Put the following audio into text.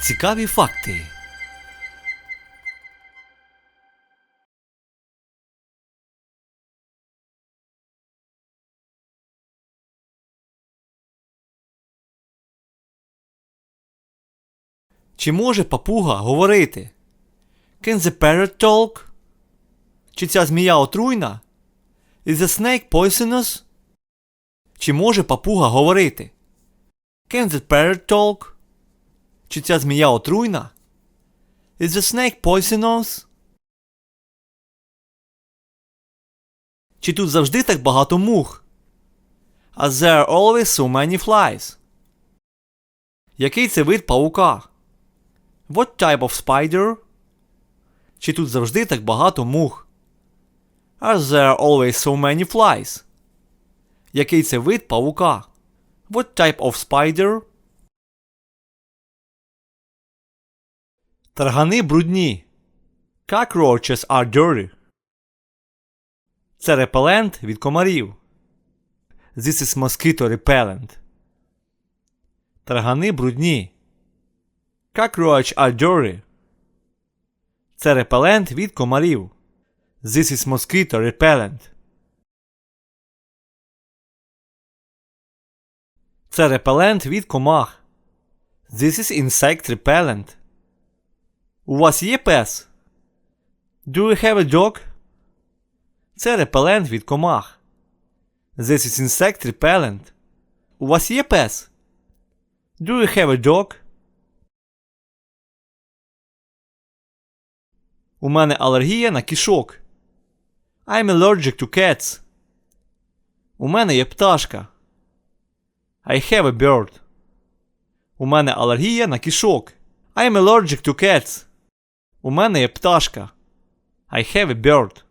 Цікаві факти. Чи може папуга говорити? Can the parrot talk? Чи ця змія отруйна? Is the snake poisonous? Чи може папуга говорити? Can the parrot talk? Чи ця змія отруйна? Is the snake poisonous? Чи тут завжди так багато мух? Are there always so many flies? Який це вид паука? What type of spider? Чи тут завжди так багато мух? Are there always so many flies? Який це вид паука? What type of spider? Таргани брудні. Cockroaches are dirty. Це репелент від комарів. This is mosquito repellent. Таргани брудні. Cockroach are dirty. Це репелент від комарів. This is mosquito repellent. Це репелент від комах. This is insect repellent. У вас є пес? Do you have a dog? Це репелент від комах. This is insect repellent. У вас є пес? Do you have a dog? У мене алергія на кішок. I'm allergic to cats. У мене є пташка. I have a bird. У мене алергія на кішок. I'm allergic to cats. У мене є пташка. I have a bird.